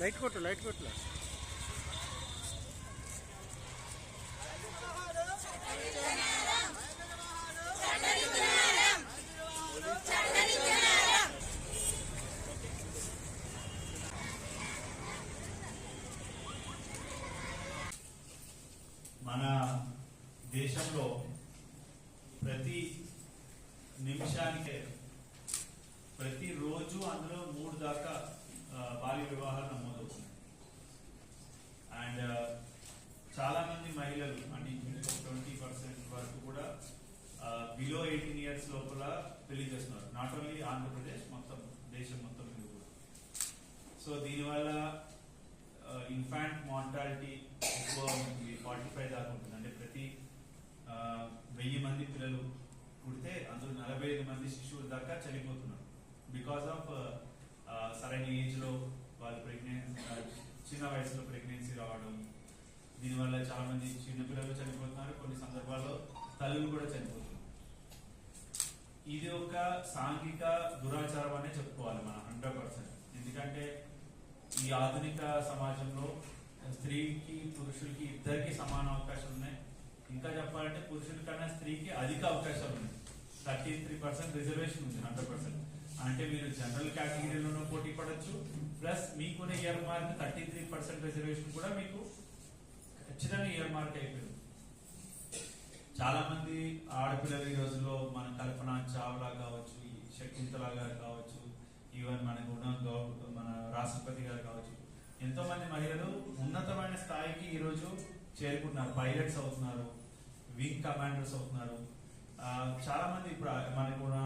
Light కొట్టు light కొట్టు. మన దేశంలో ప్రతి నిమిషానికి ప్రతి రోజు అందులో మూడు దాకా బాల్య వివాహాలు నమోదవుతున్నాయి అండ్ చాలా మంది మహిళలు అంటే ట్వంటీ పర్సెంట్ వరకు కూడా బిలో ఎయిటీన్ ఇయర్స్ లోపల పెళ్ళి చేస్తున్నారు. నాట్ ఓన్లీ ఆంధ్రప్రదేశ్ మొత్తం దేశం మొత్తం మీద కూడా. సో దీనివల్ల ఇన్ఫాంట్ మార్టాలిటీ ఎక్కువ ఉంటుంది. ఫార్టీ ఫైవ్ దాకా ఉంటుంది. అంటే ప్రతి వెయ్యి మంది పిల్లలు పుడితే అందులో నలభై ఐదు మంది శిశువుల దాకా చనిపోతున్నారు. బికాస్ ఆఫ్ సరైన ఏజ్లో వాళ్ళు ప్రెగ్నెన్సీ చిన్న వయసులో ప్రెగ్నెన్సీ రావడం దీనివల్ల చాలా మంది చిన్న పిల్లలు చనిపోతున్నారు. కొన్ని సందర్భాల్లో తల్లులు కూడా చనిపోతున్నారు. ఇది ఒక సాంఘిక దురాచారం అనే చెప్పుకోవాలి మనం హండ్రెడ్ పర్సెంట్ ఎందుకంటే ఈ ఆధునిక సమాజంలో స్త్రీకి పురుషులకి ఇద్దరికి సమాన అవకాశాలు ఉన్నాయి. ఇంకా చెప్పాలంటే పురుషుల కన్నా స్త్రీకి అధిక అవకాశాలు ఉన్నాయి. థర్టీ త్రీ పర్సెంట్ రిజర్వేషన్ ఉంది హండ్రెడ్ పర్సెంట్ అంటే మీరు జనరల్ కేటగిరీలోనూ పోటీ పడవచ్చు ప్లస్ మీకున్న year mark thirty three percent reservation కూడా మీకు ఖచ్చితంగా ఇయర్ మార్క్ అయిపోయింది. చాలా మంది ఆడపిల్లలు ఈ రోజుల్లో మన కల్పన చావ్లా కావచ్చు ఈ శకుంతల గారు కావచ్చు ఈవెన్ మనకు ఉన్న మన రాష్ట్రపతి గారు కావచ్చు. ఎంతో మంది మహిళలు ఉన్నతమైన స్థాయికి ఈరోజు చేరుకుంటున్నారు. పైలట్స్ అవుతున్నారు వింగ్ కమాండర్స్ అవుతున్నారు. చాలా మంది ఇప్పుడు మనకు ఉన్న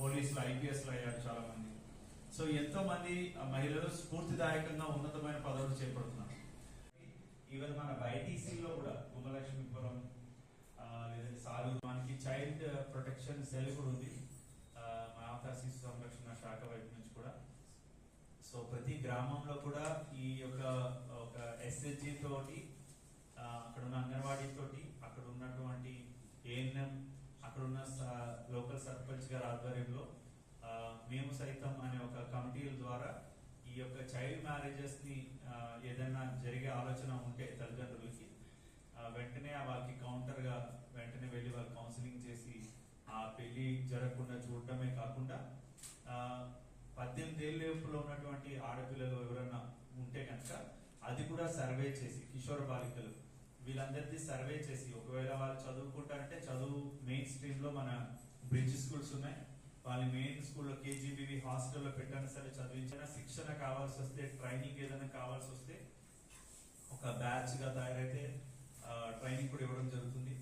పోలీసులు ఐపీఎస్ అయ్యారు చాలా మంది సో ఎంతో మంది మహిళలు స్ఫూర్తిదాయకంగా ఉన్నతమైన పదవులు చేపడుతున్నారు. ఈవెన్ మన బైటీసీలో కూడా గుమ్మలక్ష్మీపురం లేదంటే సాలూరు మనకి చైల్డ్ ప్రొటెక్షన్ సెల్ కూడా ఉంది. మాతా శిశు సంరక్షణ శాఖ వైపు నుంచి కూడా. సో ప్రతి గ్రామంలో కూడా ఈ యొక్క ఒక ఎస్ఎస్జి తోటి అక్కడ ఉన్న అంగన్వాడీ తోటి అక్కడ ఉన్నటువంటి ఏఎన్ఎం అక్కడ ఉన్న లోకల్ సర్పంచ్ గారి ఆధ్వర్యంలో మేము సైతం అనే ఒక కమిటీల ద్వారా ఈ యొక్క చైల్డ్ మ్యారేజెస్ని ఏదైనా జరిగే ఆలోచన ఉంటే తల్లిదండ్రులకి వెంటనే వాళ్ళకి కౌంటర్గా వెంటనే వెళ్ళి వాళ్ళు కౌన్సిలింగ్ చేసి ఆ పెళ్ళి జరగకుండా చూడటమే కాకుండా పద్దెనిమిది ఏళ్ళేపులో ఉన్నటువంటి ఆడపిల్లలు ఎవరైనా ఉంటే కనుక అది కూడా సర్వే చేసి కిషోర బాలికలు వీళ్ళందరిది సర్వే చేసి ఒకవేళ వాళ్ళు చదువుకుంటారంటే చదువు మెయిన్ స్ట్రీమ్లో మన బ్రిడ్జ్ స్కూల్స్ ఉన్నాయి. వాళ్ళ మెయిన్ స్కూల్లో కేజీబీవీ హాస్టల్లో పెట్టినా సరే చదివించిన శిక్షణ కావాల్సి వస్తే ట్రైనింగ్ ఏదైనా కావాల్సి వస్తే ఒక బ్యాచ్గా తయారైతే ట్రైనింగ్ కూడా ఇవ్వడం జరుగుతుంది.